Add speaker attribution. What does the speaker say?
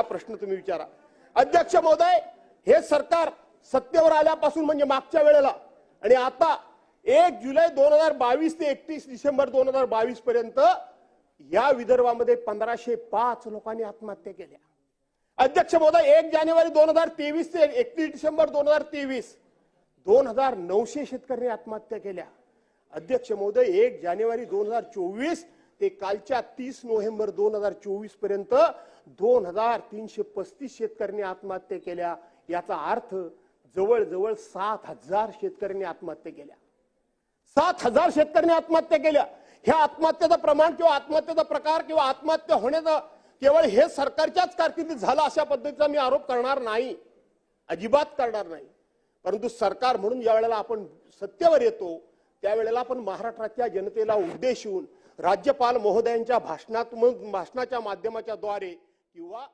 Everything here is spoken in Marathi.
Speaker 1: हा प्रश्न तुम्ही विचारा. अध्यक्ष महोदय हे सरकार सत्तेवर आल्यापासून म्हणजे मागच्या वेळेला आणि आता एक जुलै दोन हजार बावीस ते एकतीस डिसेंबर दोन हजार बावीस पर्यंत या विदर्भामध्ये पंधराशे पाच लोकांनी आत्महत्या केल्या. अध्यक्ष महोदय एक जानेवारी दोन हजार तेवीस ते एकतीस डिसेंबर दोन हजार तेवीस दोन हजार नऊशे शेतकऱ्यांनी आत्महत्या केल्या. अध्यक्ष महोदय एक जानेवारी दोन हजार चोवीस ते कालच्या तीस नोव्हेंबर दोन हजार चोवीसपर्यंत दोन हजार तीनशे पस्तीस शेतकऱ्यांनी आत्महत्या केल्या. याचा अर्थ जवळजवळ सात हजार शेतकऱ्यांनी आत्महत्या केल्या. सात हजार शेतकऱ्यांनी आत्महत्या केल्या. ह्या आत्महत्येचं प्रमाण किंवा आत्महत्येचा प्रकार किंवा आत्महत्या होण्याचं केवळ हे सरकारच्याच कारकिर्दीत झालं अशा पद्धतीचा मी आरोप करणार नाही. अजिबात करणार नाही. परंतु सरकार म्हणून ज्या वेळेला आपण सत्तेवर येतो. त्यावेळेला आपण महाराष्ट्राच्या जनतेला उद्देशून राज्यपाल महोदयांच्या भाषणात भाषणाच्या माध्यमाच्या द्वारे किंवा